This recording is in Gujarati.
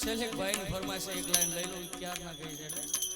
છેલ્લે ભાઈની ફરમાઈશ એક લાઈન લઈ ક્યાં ના ગઈ છે એટલે?